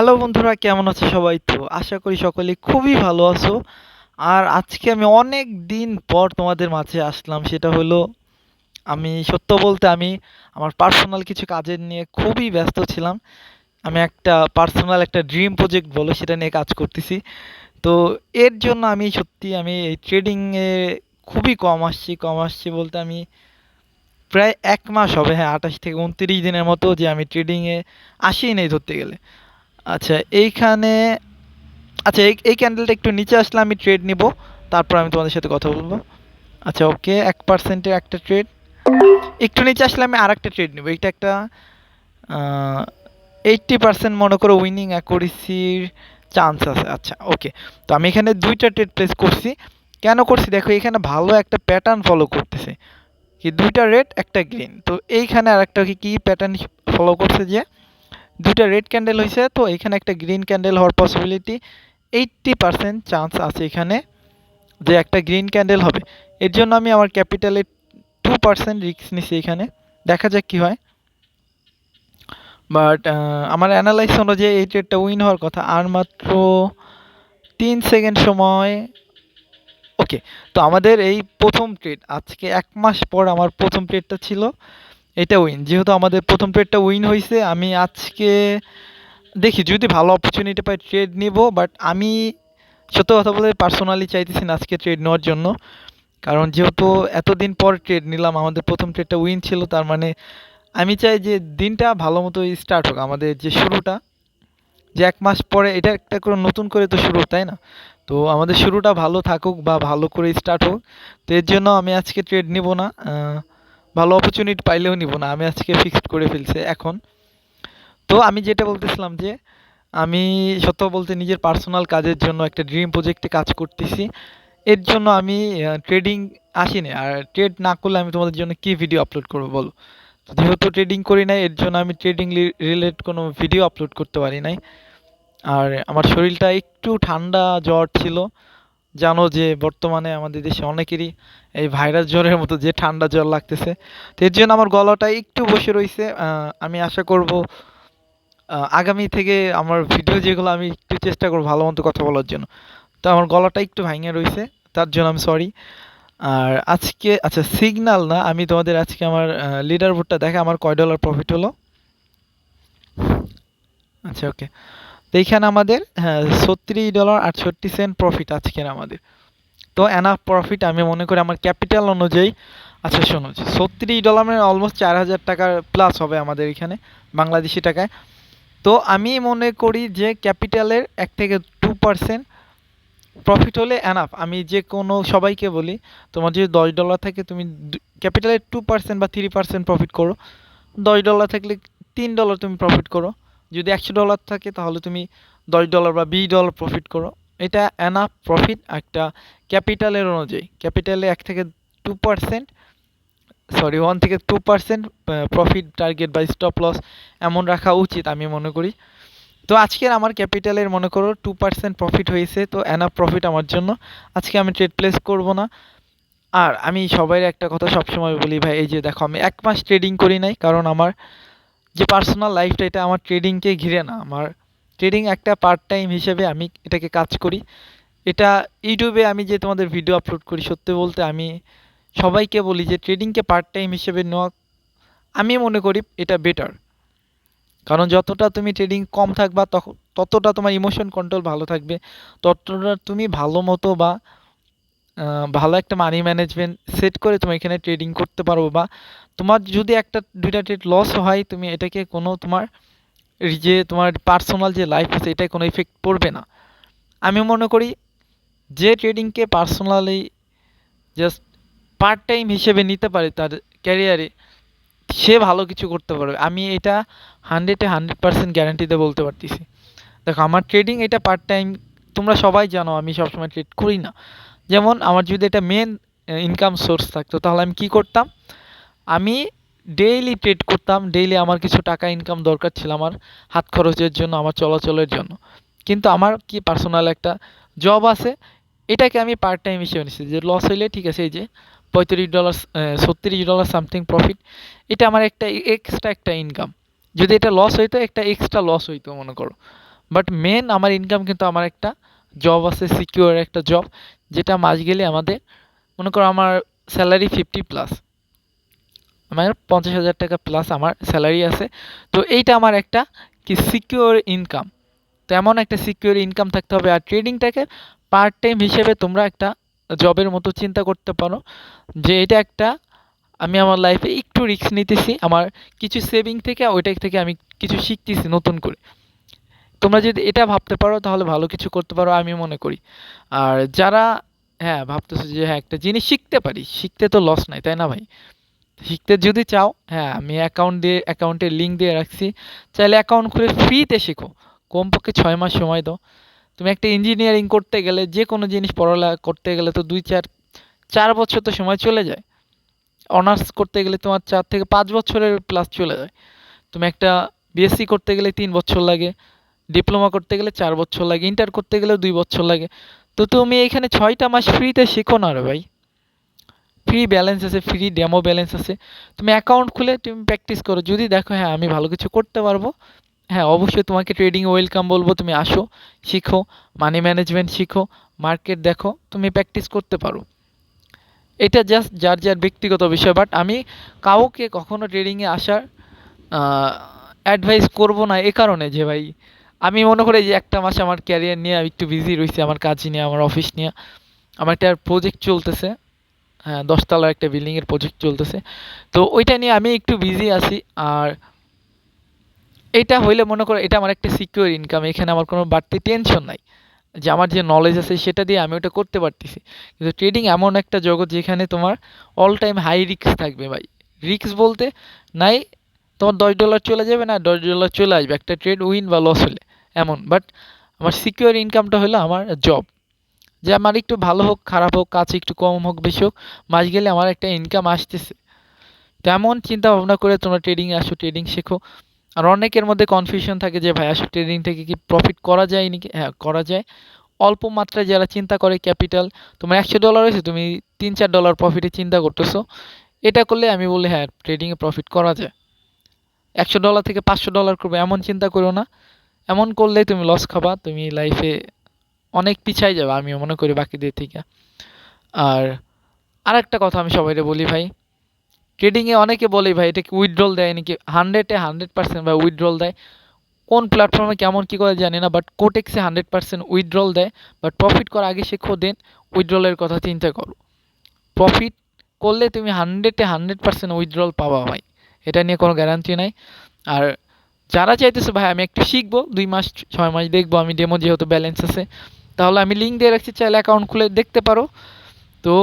Hello বন্ধুরা, কেমন আছো সবাই? তো আশা করি সকলে খুবই ভালো আছো। আর আজকে আমি অনেক দিন পর তোমাদের মাঝে আসলাম, সেটা হলো আমি সত্য বলতে আমি আমার পার্সোনাল কিছু কাজের নিয়ে খুবই ব্যস্ত ছিলাম। আমি একটা পার্সোনাল একটা ড্রিম প্রজেক্ট বলো, সেটা নিয়ে কাজ করতেছি। তো এর জন্য আমি সত্যি আমি এই ট্রেডিংয়ে খুবই কম আসছি কম আসছি বলতে আমি প্রায় এক মাস হবে হ্যাঁ আঠাশ থেকে উনত্রিশ দিনের মতো যে আমি ট্রেডিংয়ে আসিই নেই ধরতে গেলে। আচ্ছা এইখানে আচ্ছা এই এই ক্যান্ডেলটা একটু নিচে আসলে আমি ট্রেড নিব, তারপর আমি তোমাদের সাথে কথা বলব। আচ্ছা ওকে এক পার্সেন্টের একটা ট্রেড একটু নিচে আসলে আমি আর একটা ট্রেড নিব এটা একটা এইট্টি পার্সেন্ট মনে করো উইনিং অ্যাকুরেসির চান্স আছে। আচ্ছা ওকে তো আমি এখানে দুইটা ট্রেড প্লেস করছি। কেন করছি? দেখো, এখানে ভালো একটা প্যাটার্ন ফলো করতেছে। কি, দুইটা রেড একটা গ্রিন তো এইখানে আর একটা কি প্যাটার্ন ফলো করছে যে দুইটা রেড ক্যান্ডেল হয়েছে তো এখানে একটা গ্রিন ক্যান্ডেল হওয়ার পসিবিলিটি এইট্টি পারসেন্ট চান্স আছে এখানে যে একটা গ্রিন ক্যান্ডেল হবে। এর জন্য আমি আমার ক্যাপিটালে টু পার্সেন্ট রিস্ক নিছি এখানে। দেখা যাক কি হয়। বাট আমার অ্যানালাইস অনুযায়ী এই ট্রেডটা উইন হওয়ার কথা। আর মাত্র তিন সেকেন্ড সময়। ওকে তো আমাদের এই প্রথম ট্রেড আজকে এক মাস পর আমার প্রথম ট্রেডটা ছিল। এটা উইন যেহেতু আমাদের প্রথম ট্রেডটা উইন হয়েছে আমি আজকে দেখি, যদি ভালো অপরচুনিটি পাই ট্রেড নিব বাট আমি সত্য কথা বলে পার্সোনালি চাইতেছি না আজকে ট্রেড নেওয়ার জন্য। কারণ যেহেতু এতদিন পর ট্রেড নিলাম, আমাদের প্রথম ট্রেডটা উইন ছিল, তার মানে আমি চাই যে দিনটা ভালো মতো স্টার্ট হোক, আমাদের যে শুরুটা। যে এক মাস পরে, এটা একটা করে নতুন করে তো শুরু, তাই না? তো আমাদের শুরুটা ভালো থাকুক বা ভালো করে স্টার্ট হোক, তো এর জন্য আমি আজকে ট্রেড নিব না। ভালো অপরচুনিটি পাইলেও নিব না, আমি আজকে ফিক্সড করে ফেলছি এখন। তো আমি যেটা বলতেছিলাম যে, আমি সত্য বলতে নিজের পার্সোনাল কাজের জন্য একটা ড্রিম প্রজেক্টে কাজ করতেছি। এর জন্য আমি ট্রেডিং আসিনি। আর ট্রেড না করলে আমি তোমাদের জন্য কী ভিডিও আপলোড করব বলো? যেহেতু ট্রেডিং করি নাই, এর জন্য আমি ট্রেডিং রিলেটেড কোনো ভিডিও আপলোড করতে পারি নাই। আর আমার শরীরটা একটু ঠান্ডা জ্বর ছিল। জানো যে বর্তমানে আমাদের দেশে অনেকেরই এই ভাইরাস জ্বরের মতো যে ঠান্ডা জ্বর লাগতেছে। তো এর জন্য আমার গলাটা একটু বসে রয়েছে আমি আশা করব আগামী থেকে আমার ভিডিও যেগুলো আমি একটু চেষ্টা করব ভালো মতো কথা বলার জন্য। তো আমার গলাটা একটু ভাঙে রয়েছে তার জন্য আমি সরি আর আজকে আচ্ছা সিগনাল না, আমি তোমাদের আজকে আমার লিডার বোর্ডটা দেখে, আমার কয় ডলার প্রফিট হলো? আচ্ছা ওকে তো এইখানে আমাদের হ্যাঁ ছত্রিশ ডলার আটষট্টি সেন্ট প্রফিট আজকের আমাদের। তো এনাফ প্রফিট আমি মনে করি আমার ক্যাপিটাল অনুযায়ী আচ্ছা শোনো ছত্রিশ ডলার মানে অলমোস্ট চার হাজার টাকার প্লাস হবে আমাদের এখানে, বাংলাদেশি টাকায়। তো আমি মনে করি যে ক্যাপিটালের এক থেকে টু পার্সেন্ট প্রফিট হলে এনাফ আমি যে কোনো সবাইকে বলি, তোমার যদি দশ ডলার থাকে, তুমি ক্যাপিটালের টু পার্সেন্ট বা থ্রি পার্সেন্ট প্রফিট করো। দশ ডলার থাকলে তিন ডলার তুমি প্রফিট করো। যদি একশো ডলার থাকে, তাহলে তুমি দশ ডলার বা বিশ ডলার প্রফিট করো। এটা এনাফ প্রফিট একটা ক্যাপিটালের অনুযায়ী। ক্যাপিটালে এক থেকে টু পার্সেন্ট সরি ওয়ান থেকে টু পার্সেন্ট প্রফিট টার্গেট বা স্টপ লস এমন রাখা উচিত আমি মনে করি। তো আজকের আমার ক্যাপিটালের মনে করো টু পার্সেন্ট প্রফিট হয়েছে, তো এনাফ প্রফিট আমার জন্য। আজকে আমি ট্রেড প্লেস করব না। আর আমি সবাই একটা কথা সবসময় বলি ভাই, এই যে দেখো আমি এক মাস ট্রেডিং করি নাই, কারণ আমার যে পার্সোনাল লাইফটা এটা আমার ট্রেডিংকে ঘিরে না। আমার ট্রেডিং একটা পার্ট টাইম হিসেবে আমি এটাকে কাজ করি। এটা ইউটিউবে আমি যে তোমাদের ভিডিও আপলোড করি, সত্যি বলতে আমি সবাইকে বলি যে ট্রেডিংকে পার্ট টাইম হিসেবে নেওয়া, আমি মনে করি এটা বেটার কারণ যতটা তুমি ট্রেডিং কম থাকবা তখন ততটা তোমার ইমোশন কন্ট্রোল ভালো থাকবে। ততটা তুমি ভালো মতো বা ভালো একটা মানি ম্যানেজমেন্ট সেট করে তুমি এখানে ট্রেডিং করতে পারব বা তোমার যদি একটা, দুইটা ট্রেড লস হয়, তুমি এটাকে কোনো তোমার যে তোমার পার্সোনাল যে লাইফ আছে এটাই কোনো ইফেক্ট পড়বে না। আমি মনে করি যে ট্রেডিংকে পার্সোনালি জাস্ট পার্ট টাইম হিসেবে নিতে পারে তার ক্যারিয়ারে সে ভালো কিছু করতে পারবে। আমি এটা হান্ড্রেডে হান্ড্রেড পার্সেন্ট গ্যারান্টিতে বলতে পারতেছি। দেখো, আমার ট্রেডিং এটা পার্ট টাইম তোমরা সবাই জানো, আমি সবসময় ট্রেড করি না। যেমন আমার যদি এটা মেন ইনকাম সোর্স থাকতো, তাহলে আমি কি করতাম? আমি ডেইলি ট্রেড করতাম ডেইলি আমার কিছু টাকা ইনকাম দরকার ছিল আমার হাত খরচের জন্য, আমার চলাচলের জন্য। কিন্তু আমার কি পার্সোনাল একটা জব আছে, এটাকে আমি পার্ট টাইম হিসেবে নিচ্ছি যে লস হইলে ঠিক আছে, এই যে পঁয়ত্রিশ ডলার ছত্রিশ ডলার সামথিং প্রফিট এটা আমার একটা এক্সট্রা একটা ইনকাম যদি এটা লস হইতো, একটা এক্সট্রা লস হইতো, মনে করো। বাট মেন আমার ইনকাম কিন্তু আমার একটা জব আছে সিকিউর একটা জব যেটা মাস গেলে আমাদের, মনে করো আমার স্যালারি ফিফটি প্লাস আমার পঞ্চাশ হাজার টাকা প্লাস আমার স্যালারি আছে, তো এইটা আমার একটা কি সিকিউর ইনকাম তো এমন একটা সিকিউর ইনকাম থাকতে হবে, আর ট্রেডিংটাকে পার্ট টাইম হিসেবে তোমরা একটা জবের মতো চিন্তা করতে পারো, যে এটা একটা, আমি আমার লাইফে একটু রিস্ক নিতেছি, আমার কিছু সেভিং থেকে ওইটা থেকে আমি কিছু শিখতেছি নতুন করে। তোমরা যদি এটা ভাবতে পারো, তাহলে ভালো কিছু করতে পারো আমি মনে করি। আর যারা হ্যাঁ ভাবতেছো যে হ্যাঁ একটা জিনিস শিখতে পারি, শিখতে তো লস নাই, তাই না ভাই? শিখতে যদি চাও হ্যাঁ আমি অ্যাকাউন্ট দিয়ে অ্যাকাউন্টের লিঙ্ক দিয়ে রাখছি। চাইলে অ্যাকাউন্ট খুলে ফ্রিতে শেখো। কমপক্ষে ছয় মাস সময় দাও। তুমি একটা ইঞ্জিনিয়ারিং করতে গেলে যে কোনো জিনিস পড়ালেখা করতে গেলে তো দুই চার চার বছর তো সময় চলে যায়। অনার্স করতে গেলে তোমার চার থেকে পাঁচ বছরের প্লাস চলে যায়। তুমি একটা বিএসসি করতে গেলে তিন বছর লাগে। ডিপ্লোমা করতে গেলে চার বছর লাগে, ইন্টার করতে গেলে দুই বছর লাগে। তো তুমি এখানে ছয়টা মাস ফ্রিতে শেখো না রে ভাই। ফ্রি ব্যালেন্স আছে ফ্রি ডেমো ব্যালেন্স আছে। তুমি অ্যাকাউন্ট খুলে তুমি প্র্যাকটিস করো। যদি দেখো হ্যাঁ আমি ভালো কিছু করতে পারব হ্যাঁ অবশ্যই তোমাকে ট্রেডিং ওয়েলকাম বলব, তুমি আসো, শিখো মানি ম্যানেজমেন্ট শিখো মার্কেট দেখো, তুমি প্র্যাকটিস করতে পারো। এটা জাস্ট যার যার ব্যক্তিগত বিষয় বাট আমি কাউকে কখনো ট্রেডিংয়ে আসার অ্যাডভাইস করব না এ কারণে যে ভাই আমি মনে করি যে একটা মাস আমার ক্যারিয়ার নিয়ে একটু বিজি রয়েছি, আমার কাজ নিয়ে, আমার অফিস নিয়ে। আমার একটা প্রজেক্ট চলতেছে। হ্যাঁ দশতলার একটা বিল্ডিংয়ের প্রজেক্ট চলতেছে। তো ওইটা নিয়ে আমি একটু বিজি আছি। আর এটা হইলে মনে করো, এটা আমার একটা সিকিউর ইনকাম এখানে আমার কোনো বাড়তি টেনশন নাই। যে আমার যে নলেজ আছে সেটা দিয়ে আমি ওটা করতে পারতেছি। কিন্তু ট্রেডিং এমন একটা জগৎ যেখানে তোমার অল টাইম হাই রিস্ক থাকবে ভাই। রিস্ক বলতে নাই, তোমার দশ ডলার চলে যাবে না, দশ ডলার চলে আসবে। একটা ট্রেড উইন বা লস হলে। এমন। বাট আমার সিকিউর ইনকামটা হলো আমার জব যে আমার একটু ভালো হোক, খারাপ হোক, কাজ একটু কম হোক, বেশি হোক, মাস গেলে আমার একটা ইনকাম আসতেছে। তেমন চিন্তা ভাবনা করে তোমরা ট্রেডিং আসো ট্রেডিং শেখো। আর অনেকের মধ্যে কনফিউশন থাকে যে, ভাই আসো ট্রেডিং থেকে কি প্রফিট করা যায় নাকি? হ্যাঁ করা যায়। অল্প মাত্রায় যারা চিন্তা করে ক্যাপিটাল তোমার একশো ডলার হয়েছে, তুমি তিন চার ডলার প্রফিটে চিন্তা করতেছো। এটা করলে আমি বলি হ্যাঁ ট্রেডিংয়ে প্রফিট করা যায়। একশো ডলার থেকে পাঁচশো ডলার করবে, এমন চিন্তা করো না। এমন করলেই তুমি লস খাবা, তুমি লাইফে অনেক পিছাই যাবে আমি মনে করি বাকিদের থেকে। আর আরেকটা কথা আমি সবাইকে বলি ভাই ট্রেডিংয়ে অনেকে বলে ভাই, এটা কি উইথড্রল দেয় নাকি? হান্ড্রেডে হান্ড্রেড পার্সেন্ট ভাই উইথড্রল দেয়। কোন প্ল্যাটফর্মে কেমন কী করে জানি না বাট কোটেক্সে হান্ড্রেড পার্সেন্ট উইথড্রল দেয়। বাট প্রফিট করার আগে শেখো দেন উইথড্রলের কথা চিন্তা করো। প্রফিট করলে তুমি হান্ড্রেডে হান্ড্রেড পার্সেন্ট উইথড্রল পাবা ভাই। এটা নিয়ে কোনো গ্যারান্টি নাই। আর যারা চাইতেছে, ভাই, আমি একটু শিখব, দুই মাস, ছয় মাস দেখব, আমি ডেমো যেহেতু ব্যালেন্স আছে, তাহলে আমি লিঙ্ক দিয়ে রাখছি, চাইলে অ্যাকাউন্ট খুলে দেখতে পারো। তো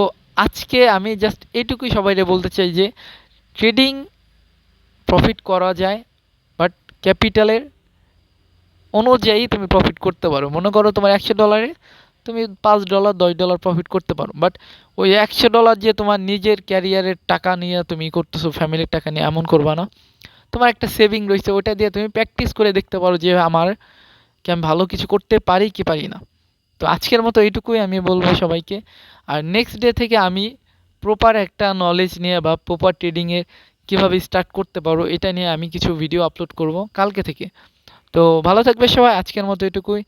আজকে আমি জাস্ট এইটুকুই সবাইকে বলতে চাই যে ট্রেডিং প্রফিট করা যায় বাট ক্যাপিটালের অনুযায়ী তুমি প্রফিট করতে পারো। মনে করো তোমার একশো ডলারে তুমি পাঁচ ডলার দশ ডলার প্রফিট করতে পারো বাট ওই একশো ডলার যে তোমার নিজের ক্যারিয়ারের টাকা নিয়ে তুমি করতেছো ফ্যামিলির টাকা নিয়ে, এমন করবা না। তোমার একটা সেভিং রয়েছে ওটা দিয়ে তুমি প্র্যাকটিস করে দেখতে পারো যে আমার কি আমি ভালো কিছু করতে পারি কি পারি না। তো আজকের মতো এইটুকুই আমি বলব সবাইকে। আর নেক্সট ডে থেকে আমি প্রপার একটা নলেজ নিয়ে বা প্রপার ট্রেডিংয়ের কীভাবে স্টার্ট করতে পারো, এটা নিয়ে আমি কিছু ভিডিও আপলোড করব কালকে থেকে। তো ভালো থাকবে সবাই, আজকের মতো এটুকুই